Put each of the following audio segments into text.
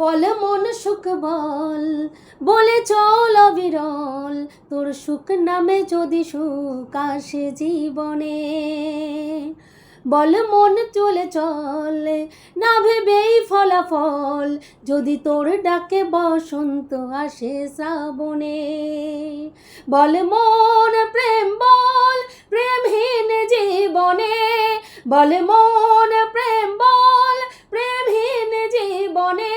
বল মন সুখ বল, বলে চল অবিরল। তোর সুখ নামে যদি সুখ আসে জীবনে, বল মন চলে চল, না ভেবেই ফলাফল। যদি তোর ডাকে বসন্ত আসে শ্রাবণে, বল মন প্রেম বল, প্রেমহীন জীবনে, বল মন প্রেম বল প্রেমহীন জীবনে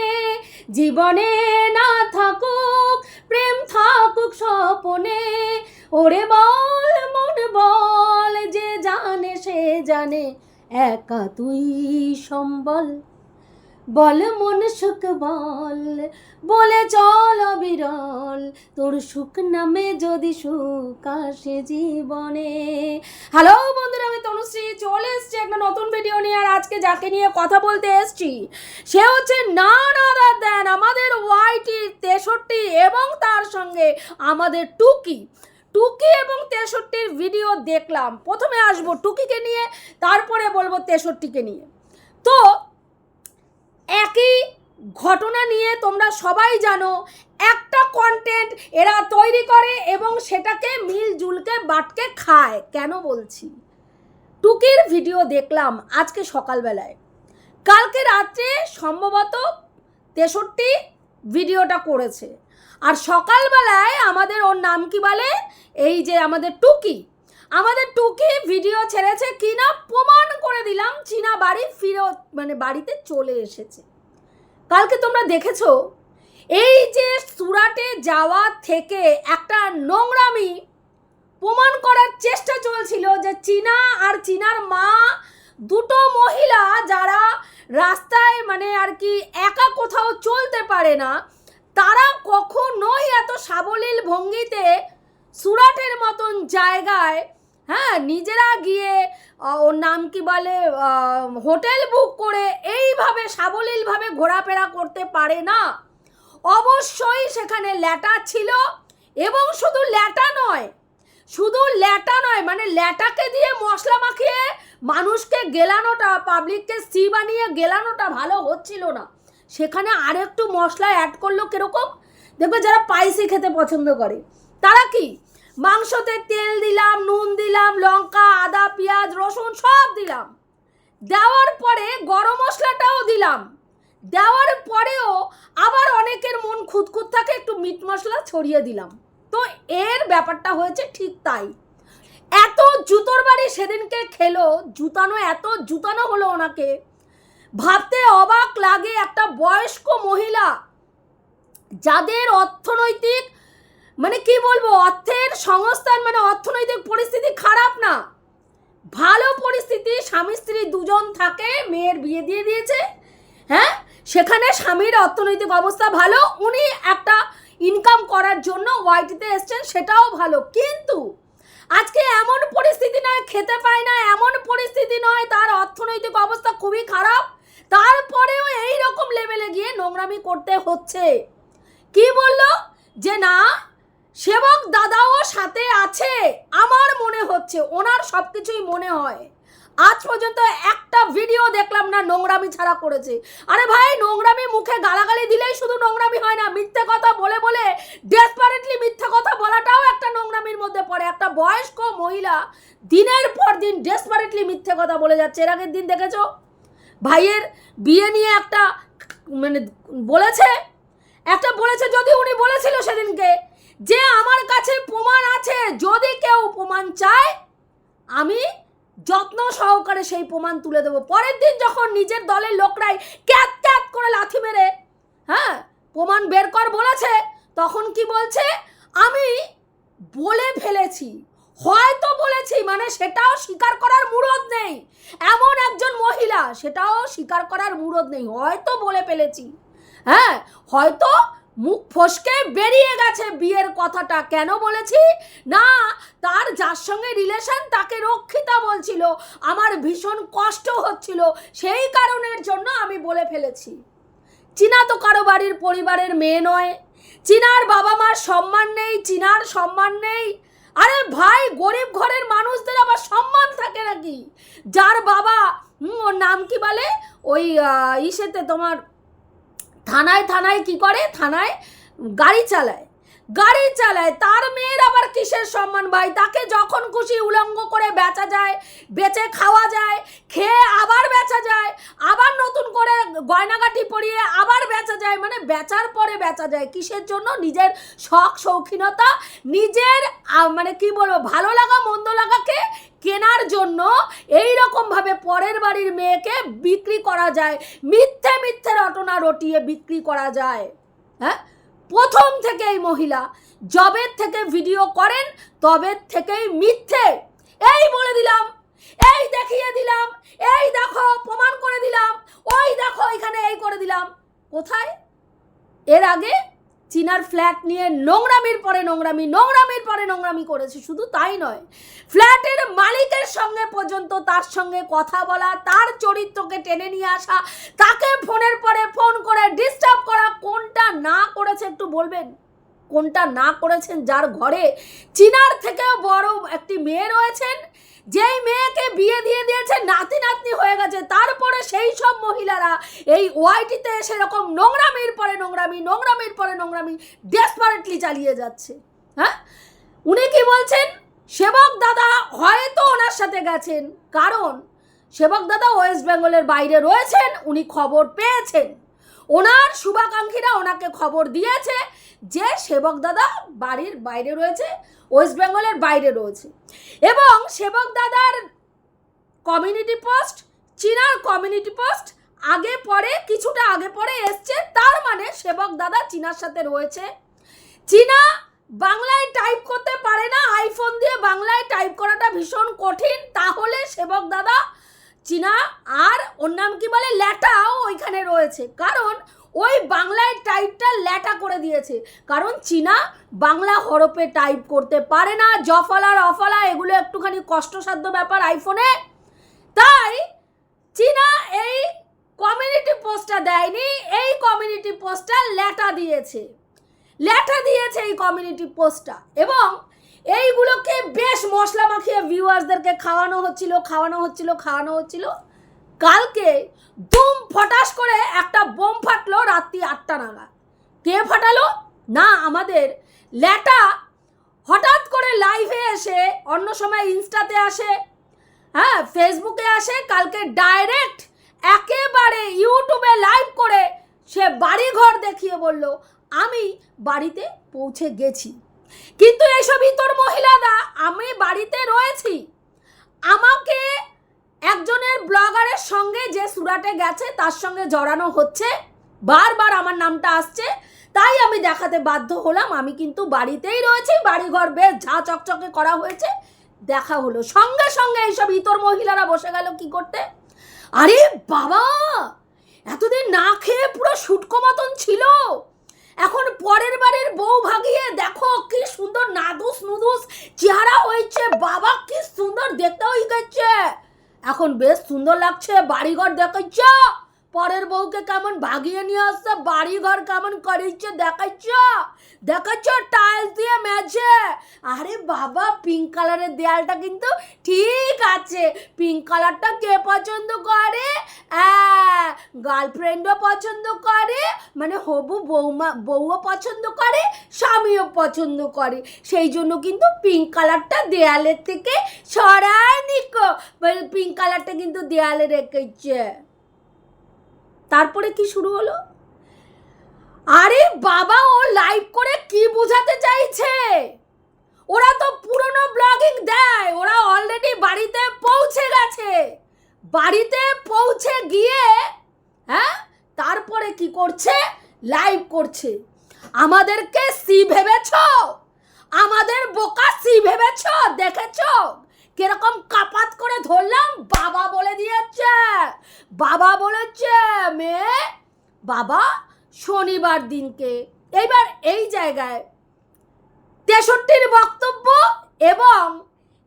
জীবনে না থাকুক, প্রেম থাকুক স্বপনে। ওরে বল, মন বল, যে জানে সে জানে, একা তুই সম্বল। বল মন সুখ বল, বলে চল অবিরল তোর সুখ নামে যদি সুখ আসে জীবনে। হ্যালো বন্ধুরা, আমি তনুশ্রী, চলে এসছি একটা নতুন ভিডিও নিয়ে। আর আজকে যাকে নিয়ে কথা বলতে এসছি, সে হচ্ছে না দেন, আমাদের ওয়াইটি তেষট্টি এবং তার সঙ্গে আমাদের টুকি। টুকি এবং তেষট্টির ভিডিও দেখলাম। প্রথমে আসব টুকিকে নিয়ে, তারপরে বলব তেষট্টিকে নিয়ে। তো একই ঘটনা নিয়ে তোমরা সবাই জানো, একটা কন্টেন্ট এরা তৈরি করে এবং সেটাকে মিলজুলকে বাটকে খায়। কেন বলছি? টুকির ভিডিও দেখলাম আজকে সকালবেলায়। কালকে রাত্রে সম্ভবত তেষট্টি ভিডিওটা করেছে। আর সকালবেলায় আমাদের ওর নাম কি বলে? এই যে আমাদের টুকি। আমাদের টুকি ভিডিও ছেড়েছে কিনা প্রমাণ করে দিলাম, চীনা বাড়ি ফিরত মানে বাড়িতে চলে এসেছে। কালকে তোমরা দেখেছ, এই যে সুরাটে যাওয়া থেকে একটা নোংরামি প্রমাণ করার চেষ্টা চলছিল যে চীনা আর চীনার মা দুটো মহিলা যারা রাস্তায় মানে আর কি একা কোথাও চলতে পারে না, তারা কখনোই এত সাবলীল ভঙ্গিতে সুরাটের মতন জায়গায় হ্যাঁ নিজেরা গিয়ে ওর নাম কি বলে হোটেল বুক করে এইভাবে সাবলীলভাবে ঘোরাফেরা করতে পারে না। অবশ্যই সেখানে ল্যাটা ছিল এবং শুধু ল্যাটা নয়, শুধু ল্যাটা নয় মানে ল্যাটাকে দিয়ে মশলা মাখিয়ে মানুষকে গেলানোটা পাবলিককে সি বানিয়ে গেলানোটা ভালো হচ্ছিল না। সেখানে আরেকটু মশলা অ্যাড করল কীরকম? দেখবে যারা পাইসি খেতে পছন্দ করে, তারা কি মাংসতে তেল দিলাম, নুন দিলাম, লঙ্কা, আদা, পেঁয়াজ, রসুন সব দিলাম। দেওয়ার পরে গরম মশলাটাও দিলাম। দেওয়ার পরেও আবার অনেকের মন খুঁতখুত থাকে, একটু মিট মশলা ছড়িয়ে দিলাম। তো এর ব্যাপারটা হয়েছে ঠিক তাই। এত জুতোর বাড়ি সেদিনকে খেলো, জুতানো, এত জুতানো হলো ওনাকে। ভাবতে অবাক লাগে একটা বয়স্ক মহিলা, যাদের অর্থনৈতিক মানে কি বলব, অর্থের সংস্থান মানে অর্থনৈতিক পরিস্থিতি খারাপ না। ভালো পরিস্থিতি, স্বামী স্ত্রী দুজন থাকে, মেয়ের বিয়ে দিয়ে দিয়েছে হ্যাঁ? সেখানে স্বামীর অর্থনৈতিক অবস্থা ভালো, উনি একটা ইনকাম করার জন্য ওয়াইটিতে এসছেন, সেটাও ভালো। কিন্তু আজকে এমন পরিস্থিতি নয়, খেতে পায় না, এমন পরিস্থিতি নয়, তার অর্থনৈতিক অবস্থা খুবই খারাপ। তারপরেও এই রকম লেভেলে গিয়ে নোংরামি করতে হচ্ছে। কি বলল? যে না সেবক দাদাও সাথে আছে, আমার মনে হচ্ছে, ওনার সব কিছুই মনে হয়। আজ পর্যন্ত একটা ভিডিও দেখলাম না, নোংরামি ছাড়া করেছে। আরে ভাই, নোংরামি মুখে গালাগালি দিলেই শুধু নোংরামি হয় না, মিথ্যে কথা বলে বলে ডেসপারেটলি মিথ্যে কথা বলাটাও একটা নোংরামির মধ্যে পড়ে। একটা বয়স্ক মহিলা দিনের পর দিন ডেসপারেটলি মিথ্যে কথা বলে যাচ্ছে। এর আগের দিন দেখেছ? ভাইয়ের বিয়ে নিয়ে একটা মানে বলেছে? একটা বলেছে যদি উনি বলেছিল সেদিনকে। যে আমার কাছে প্রমাণ আছে, যদি কেউ প্রমাণ চায়, আমি যত্ন সহকারে সেই প্রমাণ তুলে দেবো। পরের দিন যখন নিজের দলের লোকরাই ক্যাত ক্যাত করে লাথি মেরে হ্যাঁ প্রমাণ বের কর বলেছে, তখন কি বলছে? আমি বলে ফেলেছি, হয়তো বলেছি মানে সেটাও স্বীকার করার মুরদ নেই। এমন একজন মহিলা, সেটাও স্বীকার করার মুরদ নেই, হয়তো বলে ফেলেছি হ্যাঁ হয়তো মুখ ফসকে বেরিয়ে গেছে বিয়ের কথাটা। কেন বলেছি? না, তার যার সঙ্গে রিলেশন তাকে রক্ষিতা বলছিল। আমার ভীষণ কষ্ট হচ্ছিল। সেই কারণের জন্য আমি বলে ফেলেছি। চীনা তো কারও বাড়ির পরিবারের মেয়ে নয়। চীনার বাবা মার সম্মান নেই, চীনার সম্মান নেই। আরে ভাই, গরিব ঘরের মানুষদের আবার সম্মান থাকে নাকি? যার বাবা ওর নাম কি বলে? ওই ইসেতে তোমার থানায় থানায় কি করে? থানায় গাড়ি চালায়। গাড়ি চালায়, তার মেয়ের আবার কিসের সম্মান ভাই? তাকে যখন খুশি উলঙ্গ করে বেচা যায়, বেচে খাওয়া যায়, খেয়ে আবার বেচা যায়, আবার নতুন করে গয়নাগাটি পরিয়ে আবার বেচা যায় মানে বেচার পরে বেচা যায়। কিসের জন্য? নিজের শখ, শৌখিনতা, নিজের মানে কি বলব, ভালো লাগা, মন্দ লাগাকে কেনার জন্য এই রকম ভাবে পরের বাড়ির মেয়েকে বিক্রি করা যায়। মিথ্যে মিথ্যে রটনা রটিয়ে বিক্রি করা যায়। হ্যাঁ? প্রথম থেকে এই মহিলা জবের থেকে ভিডিও করেন, তবে থেকেই মিথ্যে। এই বলে দিলাম, এই দেখিয়ে দিলাম, এই দেখো, প্রমাণ করে দিলাম, ওই দেখো, এখানে এই করে দিলাম। কোথায়? এর আগে চিনার ফ্ল্যাট নিয়ে নোংরামির পরে নোংরামি, নোংরামির পরে নোংরামি করেছে, শুধু তাই নয়। ফ্ল্যাটের মালিকের সঙ্গে পর্যন্ত তার সঙ্গে কথা বলা, তার চরিত্রকে টেনে নিয়ে আসা, তাকে ফোনের পরে ফোন করে ডিস্টার্ব করা, কোনটা না করেছে একটু বলবেন? কোনটা না করেছেন যার ঘরে? চিনার থেকেও বড় একটি মেয়ে রয়েছেন। যেই মেয়েকে বিয়ে দিয়ে দিয়েছে, নাতি নাতনি হয়ে গেছে, তারপরে সেই সব মহিলারা এই ওয়াইটিতে সেরকম নোংরামির পরে নোংরামি, নোংরামির পরে নোংরামি ডেসপারেটলি চালিয়ে যাচ্ছে। হ্যাঁ? উনি কি বলছেন? সেবক দাদা হয়তো ওনার সাথে গেছেন। কারণ সেবক দাদা ওয়েস্ট বেঙ্গলের বাইরে রয়েছেন, উনি খবর পেয়েছেন। ওনার শুভাকাঙ্ক্ষীরা ওনাকে খবর দিয়েছে যে সেবক দাদা বাড়ির বাইরে রয়েছে, ওয়েস্ট বেঙ্গলের বাইরে রয়েছে। এবং সেবক দাদার কমিউনিটি পোস্ট, চীনার কমিউনিটি পোস্ট আগে পরে, কিছুটা আগে পরে এসছে, তার মানে সেবক দাদা চীনার সাথে রয়েছে। চীনা বাংলায় টাইপ করতে পারে না, আইফোন দিয়ে বাংলায় টাইপ করাটা ভীষণ কঠিন, তাহলে সেবক দাদা চীনা আর ওর নাম কি বলে? ল্যাটাও ওইখানে রয়েছে। কারণ ওই বাংলায় টাইপটা ল্যাটা করে দিয়েছে। কারণ চীনা বাংলা হরপে টাইপ করতে পারে না। জফলা, রফলা এগুলো একটুখানি কষ্টসাধ্য ব্যাপার আইফোনে তাই চীনা এই কমিউনিটি পোস্টটা দেয়নি। এই কমিউনিটি পোস্টটা ল্যাটা দিয়েছে। ল্যাটা দিয়েছে এই কমিউনিটি পোস্টটা এবং এইগুলোকে বেশ মশলা মাখিয়ে ভিউয়ার্সদেরকে খাওয়ানো হচ্ছিল খাওয়ানো হচ্ছিল খাওয়ানো হচ্ছিল। কালকে দুম ফটাস করে একটা বোম ফাটলো রাত্রি আটটা নাগাদ। কে ফাটালো? না, আমাদের। ল্যাটা হঠাৎ করে লাইভে এসে, অন্য সময় ইনস্টাতে আসে হ্যাঁ ফেসবুকে আসে, কালকে ডাইরেক্ট একেবারে ইউটিউবে লাইভ করে সে বাড়ি ঘর দেখিয়ে বলল, আমি বাড়িতে পৌঁছে গেছি। কিন্তু এইসব ইতর মহিলারা, আমি বাড়িতে রয়েছি। আমাকে একজনের ব্লগারের সঙ্গে যে সুরাটে গেছে, তার সঙ্গে জড়ানো হচ্ছে। বারবার আমার নামটা আসছে, তাই আমি দেখাতে বাধ্য হলাম। আমি কিন্তু বাড়িতেই রয়েছি, বাড়িঘর বেশ ঝা চকচকে করা হয়েছে। দেখা হলো। সঙ্গে সঙ্গে এইসব ইতর মহিলারা বসে গেল কি করতে? আরে বাবা! এতদিন না খেয়ে পুরো শুটকো মতন ছিল। এখন পরের বারের বউ ভাগিয়ে দেখো কি সুন্দর নাদুস নুদুস চেহারা হয়েছে। বাবা, কি সুন্দর দেখতে হয়ে গেছে এখন বেশ সুন্দর লাগছে, বাড়িঘর দেখাইছ পরের বউকে কেমন ভাগিয়ে নিয়ে আসছে, বাড়িঘর কেমন করেছে দেখাচ্ছ। আরে বাবা পিঙ্ক কালারের দেয়ালটা কিন্তু ঠিক আছে। পিঙ্ক কালারটা কে পছন্দ করে? গার্লফ্রেন্ডও পছন্দ করে মানে হবু বৌমা, বউও পছন্দ করে, স্বামীও পছন্দ করে। সেই জন্য কিন্তু পিঙ্ক কালারটা দেয়ালের থেকে সরায় নিকো। পিঙ্ক কালারটা কিন্তু দেয়ালে রেখেছে। তারপরে কি শুরু হলো? আরে বাবা, ও লাইভ করে কি বোঝাতে চাইছে? ওরা তো পুরনো ব্লগিং দেয়। ওরা অলরেডি বাড়িতে পৌঁছে গেছে। বাড়িতে পৌঁছে গিয়ে হ্যাঁ তারপরে কি করছে? লাইভ করছে। আমাদেরকে সি ভেবেছ? আমাদের বোকা সি ভেবেছ? দেখেছ? কীরকম কাপাত করে ধরলাম? বাবা বলে দিয়েছে। বাবা বলেছে, মেয়ে, বাবা, শনিবার দিনকে। এইবার এই জায়গায় তেষট্টির বক্তব্য এবং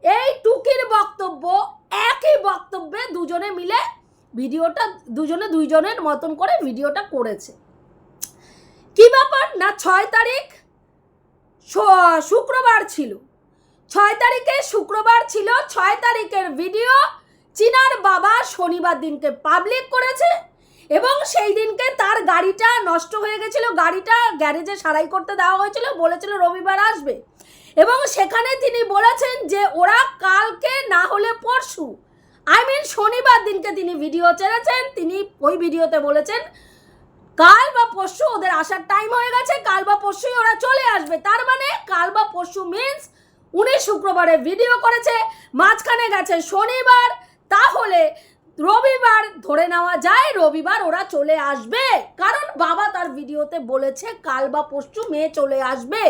এই টুকির বক্তব্য একই বক্তব্যে দুজনে মিলে ভিডিওটা, দুজনে দুইজনের মতন করে ভিডিওটা করেছে। কি ব্যাপার? না, ছয় তারিখ শুক্রবার ছিল। ছয় তারিখে শুক্রবার ছিল, ছয় তারিখের ভিডিও চীনার বাবা শনিবার দিনকে পাবলিক করেছে। এবং সেই দিনকে তার গাড়িটা নষ্ট হয়ে গেছিল। গাড়িটা গ্যারেজে সারাই করতে দেওয়া হয়েছিল, বলেছিল রবিবার আসবে। এবং সেখানে তিনি বলেছেন যে, ওরা কালকে না হলে পরশু। আই মিন শনিবার দিনকে তিনি ভিডিও ছেড়েছেন। তিনি ওই ভিডিওতে বলেছেন, কাল বা পরশু ওদের আসার টাইম হয়ে গেছে, কাল বা পরশুই ওরা চলে আসবে। তার মানে কাল বা পরশু মিন্স উনি শুক্রবারে ভিডিও করেছে, মাঝখানে গেছে শনিবার। তাহলে রবিবার ধরে নেওয়া যায়, রবিবার ওরা চলে আসবে। কারণ বাবা তার ভিডিওতে বলেছে, কাল বা পরশু মেয়ে চলে আসবে।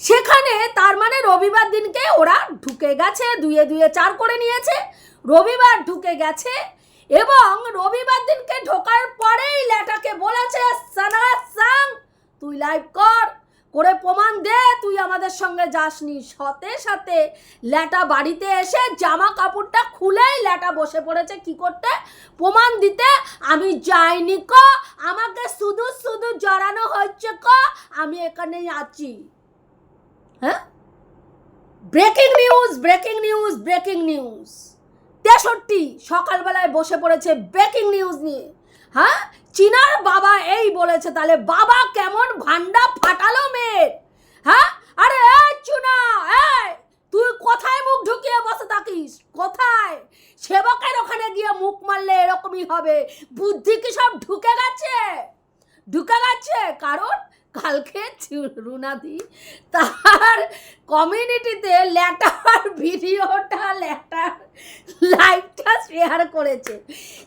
সেখানে তার মানে রবিবার দিনকে ওরা ঢুকে গেছে, দুয়ে দুয়ে চার করে নিয়েছে। রবিবার ঢুকে গেছে এবং রবিবার দিনকে ঢোকার পরেই ল্যাটাকে বলেছে, সানা সাং, তুই লাইভ কর। করে প্রমাণ দে, তুই আমাদের সঙ্গে যাসনি। সাথে সাথে ল্যাটা বাড়িতে এসে জামা কাপড়টা খুলেই ল্যাটা বসে পড়েছে। কি করতে? প্রমাণ দিতে। আমি যাইনি ক, আমাকে শুধু শুধু জড়ানো হচ্ছে ক, আমি এখানেই আছি। হ্যাঁ? Breaking news breaking news breaking news. তেষট্টি, সকালবেলায় বসে পড়েছে ব্রেকিং নিউজ নিয়ে। হ্যাঁ? চিনার বাবা এই বলেছে, তাহলে বাবা কেমন ভান্ডা ফাটালো মেয়ের? হ্যাঁ? আরে চুনা তুই কোথায় মুখ ঢুকিয়ে বসে থাকিস? কোথায়? সেবকের ওখানে গিয়ে মুখ মারলে এরকমই হবে। বুদ্ধি কি সব ঢুকে গেছে? ঢুকে গেছে? কারণ কালকে রুনাদি তার কমিউনিটিতে ল্যাটার ভিডিওটা ল্যাটার লাইভটা শেয়ার করেছে।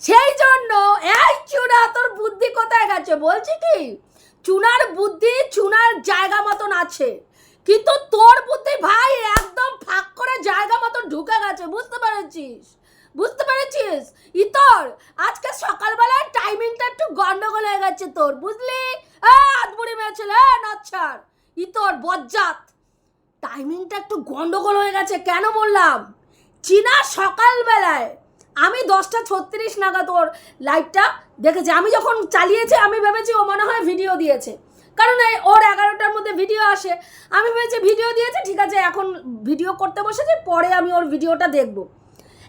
সেই জন্য এই চুনা তোর বুদ্ধি কোথায় গেছে বলছি কি? চুনার বুদ্ধি চুনার জায়গা মতন আছে, কিন্তু তোর বুদ্ধি ভাই একদম ফাঁক করে জায়গা মতন ঢুকে গেছে, বুঝতে পেরেছিস? বুঝতে পেরেছিস? ইতর, আজকে সকালবেলায় টাইমিংটা একটু গন্ডগোল হয়ে গেছে তোর, বুঝলি? এ আদবুড়ি মেয়ে ছেলে নচ্ছার, ইতর, বজ্জাত। টাইমিংটা একটু গন্ডগোল হয়ে গেছে, কেন বললাম? চীনা সকালবেলায় আমি দশটা ছত্রিশ নাগাদ ওর লাইভটা দেখেছি। আমি যখন চালিয়েছি, আমি ভেবেছি ও মনে হয় ভিডিও দিয়েছে। কারণ ওর এগারোটার মধ্যে ভিডিও আসে। আমি ভেবেছি ভিডিও দিয়েছে, ঠিক আছে, এখন ভিডিও করতে বসেছি, পরে আমি ওর ভিডিওটা দেখব।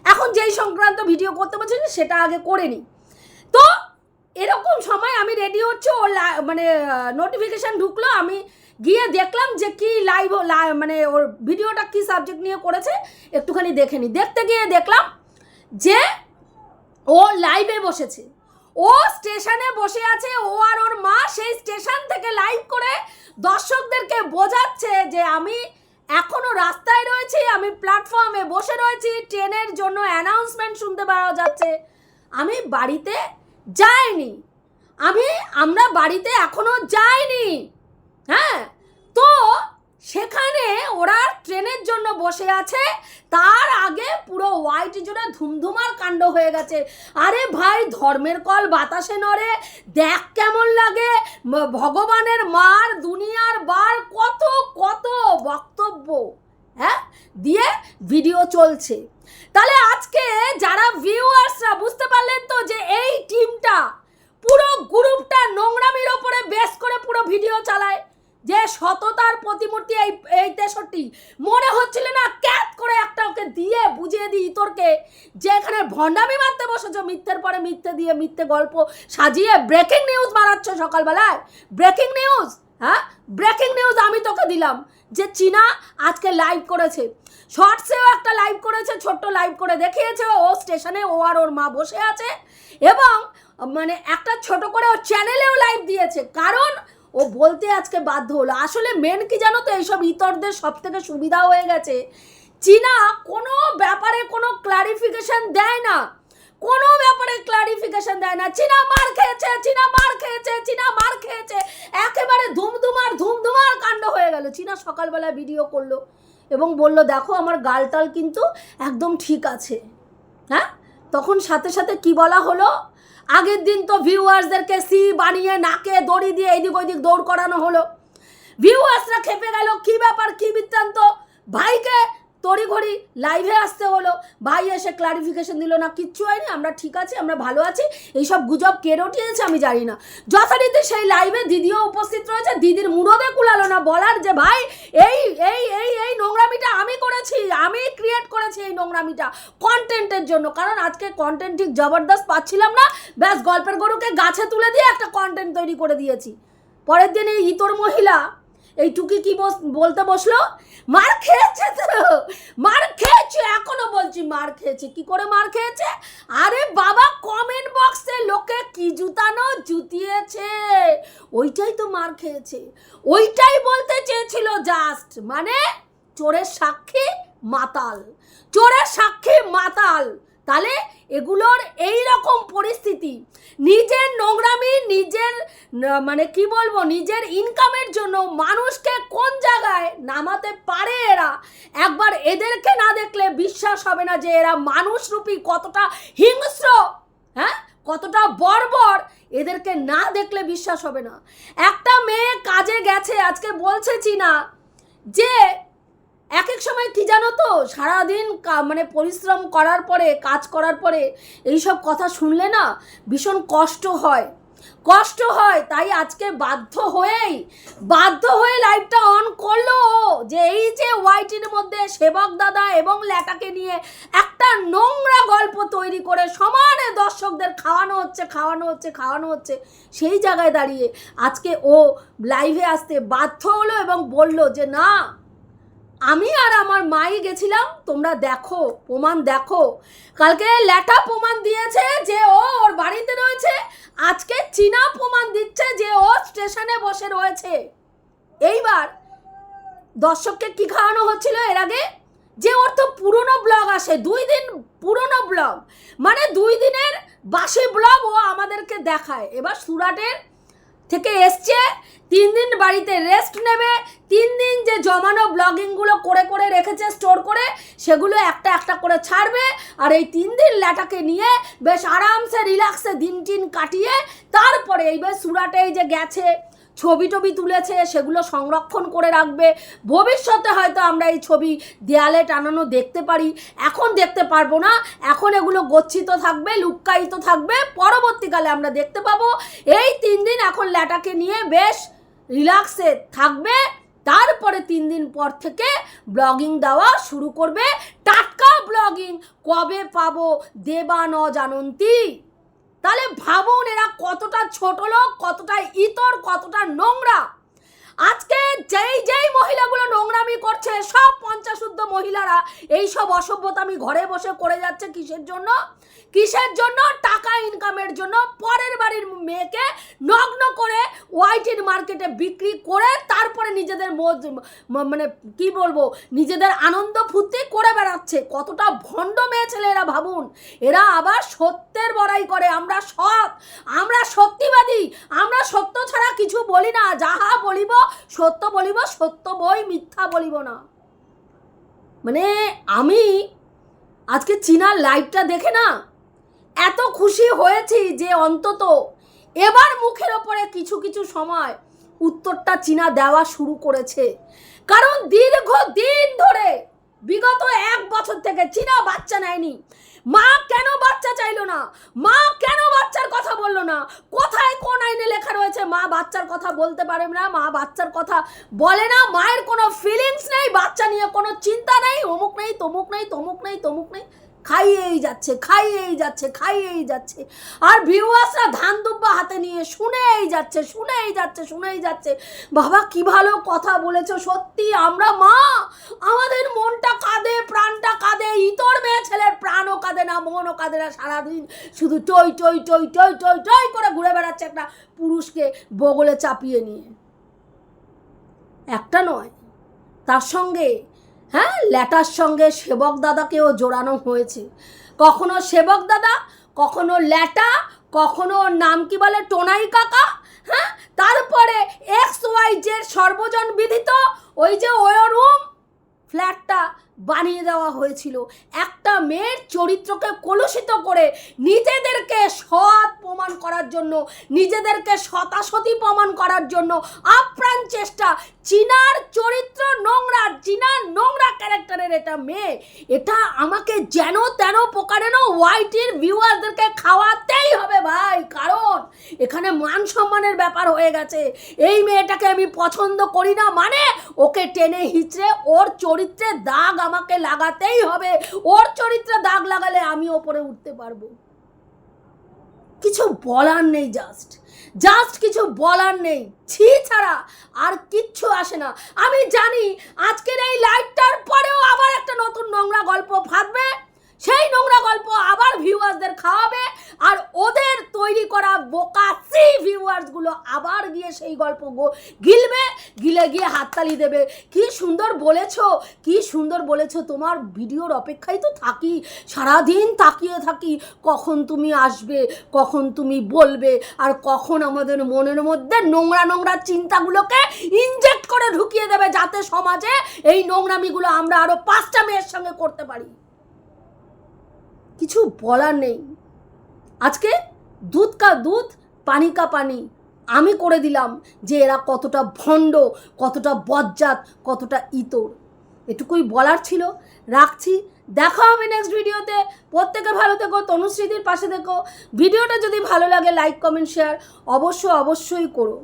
এখন যেই সংক্রান্ত ভিডিও করতে বসেছি, সেটা আগে করে নিই। তো এরকম সময় আমি রেডি হচ্ছে লা- মানে নোটিফিকেশান ঢুকলো, আমি গিয়ে দেখলাম যে কি লাইভ মানে ওর ভিডিওটা কি সাবজেক্ট নিয়ে করেছে, একটুখানি দেখে নি। দেখতে গিয়ে দেখলাম যে ও লাইভে বসেছে। ও স্টেশনে বসে আছে, ও আর ওর মা সেই স্টেশন থেকে লাইভ করে দর্শকদেরকে বোঝাচ্ছে যে আমি এখনও রাস্তায় রয়েছি, আমি প্ল্যাটফর্মে বসে রয়েছি ট্রেনের জন্য অ্যানাউন্সমেন্ট শুনতে পাওয়া যাচ্ছে। আমি বাড়িতে যাইনি আমি, আমরা বাড়িতে এখনও যাইনি। হ্যাঁ? তো সেখানে ওরা ট্রেনের জন্য বসে আছে। তার আগে পুরো হোয়াইট জুড়ে ধুমধুমার কাণ্ড হয়ে গেছে। আরে ভাই, ধর্মের কল বাতাসে নড়ে। দেখ কেমন লাগে। ভগবানের মার, দুনিয়ার বার, কত কত বক্তব্য হ্যাঁ? দিয়ে ভিডিও চলছে। তাহলে আজকে যারা ভিউয়ার্সরা বুঝতে পারলেন তো যে এই টিমটা পুরো গ্রুপটা নোংরামির ওপরে বেস করে পুরো ভিডিও চালায়, যে সততার প্রতিমূর্তি এই এই তেষট্টি মনে হচ্ছিল না ক্যাত করে একটা ওকে দিয়ে বুঝিয়ে দিই তোরকে যে এখানে ভণ্ডামি মারতে বসেছ, মিথ্যের পরে মিথ্যে দিয়ে মিথ্যে গল্প সাজিয়ে ব্রেকিং নিউজ বানাচ্ছ সকালবেলায়। ব্রেকিং নিউজ হ্যাঁ? ব্রেকিং নিউজ আমি তোকে দিলাম যে চীনা আজকে লাইভ করেছে। শর্টসেও একটা লাইভ করেছে, ছোট্ট লাইভ করে দেখিয়েছে। ও স্টেশনে ও আর ওর মা বসে আছে এবং মানে একটা ছোট করে ও চ্যানেলেও লাইভ দিয়েছে। কারণ ও বলতে আজকে বাধ্য হলো। আসলে মেন কি জানো তো, এইসব ইতরদের সব থেকে সুবিধা হয়ে গেছে। চীনা কোনো ব্যাপারে কোনো ক্লারিফিকেশন দেয় না। কোনো ব্যাপারে ক্লারিফিকেশন দেয় না। চীনা মার খেয়েছে, চীনা মার খেয়েছে, চীনা মার খেয়েছে। একেবারে ধুমধুমার ধুমধুমার কাণ্ড হয়ে গেল। চীনা সকালবেলা ভিডিও করল এবং বলল, দেখো, আমার গালটাল কিন্তু একদম ঠিক আছে। হ্যাঁ? তখন সাথে সাথে কি বলা হলো? আগের দিন তো ভিউয়ার্সদেরকে সি বানিয়ে নাকে দড়ি দিয়ে এদিক ওইদিক দৌড় করানো হলো। ভিউয়ার্সরা খেপে গেল, কি ব্যাপার? কি বৃত্তান্ত? ভাইকে তড়িঘড়ি লাইভে আসতে হলো। ভাই এসে ক্লারিফিকেশন দিল, না, কিচ্ছু হয়নি, আমরা ঠিক আছি, আমরা ভালো আছি, এইসব গুজব কে রটিয়েছে আমি জানি না। যথারীতি সেই লাইভে দিদিও উপস্থিত রয়েছে, দিদির মুরদে কুলালো না, বলার যে ভাই, এই এই এই এই নোংরামিটা আমি করেছি, আমি ক্রিয়েট করেছি এই নোংরামিটা কন্টেন্টের জন্য। কারণ আজকে কন্টেন্ট ঠিক জবরদস্ত পাচ্ছিলাম না, ব্যাস গল্পের গরুকে গাছে তুলে দিয়ে একটা কন্টেন্ট তৈরি করে দিয়েছি। পরের দিন এই ইতর মহিলা এই টুকি কি বলতে বসল? মার খেয়েছে তো! মার খেয়েছে, এখনও বলছি মার খেয়েছে। কি করে মার খেয়েছে? আরে বাবা কমেন্ট বক্সে লোকে কি জুতানো জুতিয়েছে? ওইটাই তো মার খেয়েছে। ওইটাই বলতে চেয়েছিল জাস্ট মানে চোরের সাক্ষী মাতাল। চোরের সাক্ষী মাতাল। তাহলে এগুলোর এই রকম পরিস্থিতি। নিজের নোংরামি, নিজের মানে কি বলব, নিজের ইনকামের জন্য মানুষকে কোন জায়গায় নামাতে পারে এরা? একবার এদেরকে না দেখলে বিশ্বাস হবে না যে এরা মানুষরূপী কতটা হিংস্র হ্যাঁ? কতটা বর্বর, এদেরকে না দেখলে বিশ্বাস হবে না। একটা মেয়ে কাজে গেছে, আজকে বলছে চিনা, যে এক এক সময় কি জানো তো, সারাদিন মানে পরিশ্রম করার পরে, কাজ করার পরে এইসব কথা শুনলে না ভীষণ কষ্ট হয়। কষ্ট হয়, তাই আজকে বাধ্য হয়েই, বাধ্য হয়ে লাইটটা অন করল যে এই যে ওয়াইটির মধ্যে সেবক দাদা এবং ল্যাটাকে নিয়ে একটা নোংরা গল্প তৈরি করে সমানে দর্শকদের খাওয়ানো হচ্ছে খাওয়ানো হচ্ছে খাওয়ানো হচ্ছে, সেই জায়গায় দাঁড়িয়ে আজকে ও লাইভে আসতে বাধ্য হলো এবং বলল যে না আমি আর আমার মাই গেছিলাম, তোমরা দেখো, প্রমাণ দেখো। কালকে ল্যাটা প্রমাণ দিয়েছে যে ও ওর বাড়িতে রয়েছে। আজকে চীনা প্রমাণ দিচ্ছে যে ও স্টেশনে বসে রয়েছে। এইবার দর্শককে কি খাওয়ানো হচ্ছিল এর আগে? যে ওর তো পুরনো ব্লগ আসে, দুই দিন পুরনো ব্লগ। মানে দুই দিনের বাসি ব্লগ ও আমাদেরকে দেখায়। এবার সুরাটের থেকে এসছে, তিন দিন বাড়িতে রেস্ট নেবে, তিন দিন যে জমানো ব্লগিংগুলো করে করে রেখেছে স্টোর করে, সেগুলো একটা একটা করে ছাড়বে, আর এই তিন দিন ল্যাটাকে নিয়ে বেশ আরামসে রিল্যাক্সে দিন টিন কাটিয়ে, তারপরে এইবার সুরাটে এই যে গেছে। ছবি টবি তুলেছে, সেগুলো সংরক্ষণ করে রাখবে। ভবিষ্যতে হয়তো আমরা এই ছবি দেয়ালে টানানো দেখতে পারি। এখন দেখতে পারব না। এখন এগুলো গচ্ছিত থাকবে, লুক্কায়িত থাকবে। পরবর্তীকালে আমরা দেখতে পাবো। এই তিন দিন এখন ল্যাটাকে নিয়ে বেশ রিল্যাক্সে থাকবে। তারপরে তিন দিন পর থেকে ব্লগিং দেওয়া শুরু করবে। টাটকা ব্লগিং কবে পাবো দেবা ন জানন্তী তাহলে ভাবুন এরা কতটা ছোট লোক, কতটা ইতর, কতটা নোংরা। আজকে যেই যেই মহিলাগুলো নোংরামি করছে, সব পঞ্চাশুদ্ধ মহিলারা এই সব অসভ্যতা আমি ঘরে বসে করে যাচ্ছে কিসের জন্য? কিসের জন্য? টাকা ইনকামের জন্য। পরের বাড়ির মেয়েকে নগ্ন ওয়াইটির মার্কেটে বিক্রি করে তারপরে নিজেদের মজ- মানে কি বলব, নিজেদের আনন্দ ফুর্তি করে বেড়াচ্ছে। কতটা ভণ্ড মেয়ে ছেলে এরা ভাবুন। এরা আবার সত্যের বড়াই করে। আমরা সৎ। আমরা সত্যিবাদী। আমরা সত্য ছাড়া কিছু বলি না। যাহা বলিব সত্য বলিব, সত্য বই মিথ্যা বলিব না। মানে আমি আজকে চীনার লাইভটা দেখে না, এত খুশি হয়েছি যে অন্তত এবার মুখের ওপরে কিছু কিছু সময় উত্তরটা চীনা দেওয়া শুরু করেছে। কারণ দীর্ঘ দিন ধরে, বিগত এক বছর থেকে চীনা বাচ্চা নেয়নি। মা কেন বাচ্চা চাইলো না? মা কেন বাচ্চার কথা বলল না? কোথায় কোন আইনে লেখা রয়েছে? মা বাচ্চার কথা বলতে পারে না, মা বাচ্চার কথা বলে না, মায়ের কোনো ফিলিংস নেই, বাচ্চা নিয়ে কোনো চিন্তা নেই, অমুক নেই, তমুক নেই তমুক নেই তমুক নেই। খাইয়েই যাচ্ছে খাইয়েই যাচ্ছে খাইয়েই যাচ্ছে। আর ভিউয়ার্সরা ধান দুব্বা হাতে নিয়ে শুনেই যাচ্ছে শুনেই যাচ্ছে শুনেই যাচ্ছে। বাবা, কি ভালো কথা বলেছ, সত্যি আমরা মা, আমাদের মনটা কাঁদে, প্রাণটা কাঁদে, ইতর মেয়ে ছেলের প্রাণও কাঁদে না, মনও কাঁদে না সারাদিন। শুধু টই টই টই টই টই টই করে ঘুরে বেড়াচ্ছে একটা পুরুষকে বগলে চাপিয়ে নিয়ে। একটা নয়, তার সঙ্গে হ্যাঁ ল্যাটার সঙ্গে সেবক দাদাকেও জোড়ানো হয়েছে। কখনো সেবক দাদা, কখনো ল্যাটা, কখনো নাম কি বলে টোনাই কাকা হ্যাঁ তারপরে এক্স ওয়াই জের সর্বজন বিধিত ওই যে ওয় রুম, ফ্ল্যাটটা বানিয়ে দেওয়া হয়েছিল। একটা মেয়ের চরিত্রকে কলুষিত করে নিজেদেরকে সৎ প্রমাণ করার জন্য, নিজেদেরকে শতাশতি প্রমাণ করার জন্য আপ্রাণ চেষ্টা। চিনার চরিত্র নোংরা, চিনার নোংরা ক্যারেক্টারের এটা মেয়ে। এটা আমাকে যেন তেন প্রকারেণ ওয়াইটির ভিউয়ারদেরকে খাওয়াতেই হবে ভাই। কারণ এখানে মান সম্মানের ব্যাপার হয়ে গেছে। এই মেয়েটাকে আমি পছন্দ করি না মানে ওকে টেনে হিচড়ে ওর চরিত্রে দাগ আমাকে লাগাতেই হবে। ওর চরিত্রে দাগ লাগালে আমি ওপরে উঠতে পারব। কিছু বলার নেই জাস্ট জাস্ট কিছু বলার নেই। ছি ছাড়া আর কিচ্ছু আসে না। আমি জানি আজকের এই লাইভটার পরেও আবার একটা নতুন নোংরা গল্প ফাঁদবে সেই নোংরা গল্প আবার ভিউয়ার্সদের খাওয়াবে আর ওদের তৈরি করা বোকা সি ভিউয়ার্সগুলো আবার গিয়ে সেই গল্প গিলবে, গিলে গিয়ে হাততালি দেবে। কি সুন্দর বলেছ, কি সুন্দর বলেছ, তোমার ভিডিওর অপেক্ষায় তো থাকি, সারাদিন তাকিয়ে থাকি, কখন তুমি আসবে, কখন তুমি বলবে, আর কখন আমাদের মনের মধ্যে নোংরা নোংরা চিন্তাগুলোকে ইনজেক্ট করে ঢুকিয়ে দেবে যাতে সমাজে এই নোংরামিগুলো আমরা আরও পাঁচটা মেয়ের সঙ্গে করতে পারি। কিছু বলার নেই। আজকে দুধ কা দুধ, পানি কা পানি। আমি করে দিলাম যে এরা কতটা ভণ্ড, কতটা বজ্জাত, কতটা ইতর। এটুকুই বলার ছিল। রাখছি। দেখা হবে নেক্সট ভিডিওতে প্রত্যেকে ভালো থেকো, তনুশ্রীদের পাশে থেকো। ভিডিওটা যদি ভালো লাগে লাইক কমেন্ট শেয়ার অবশ্য অবশ্যই করো।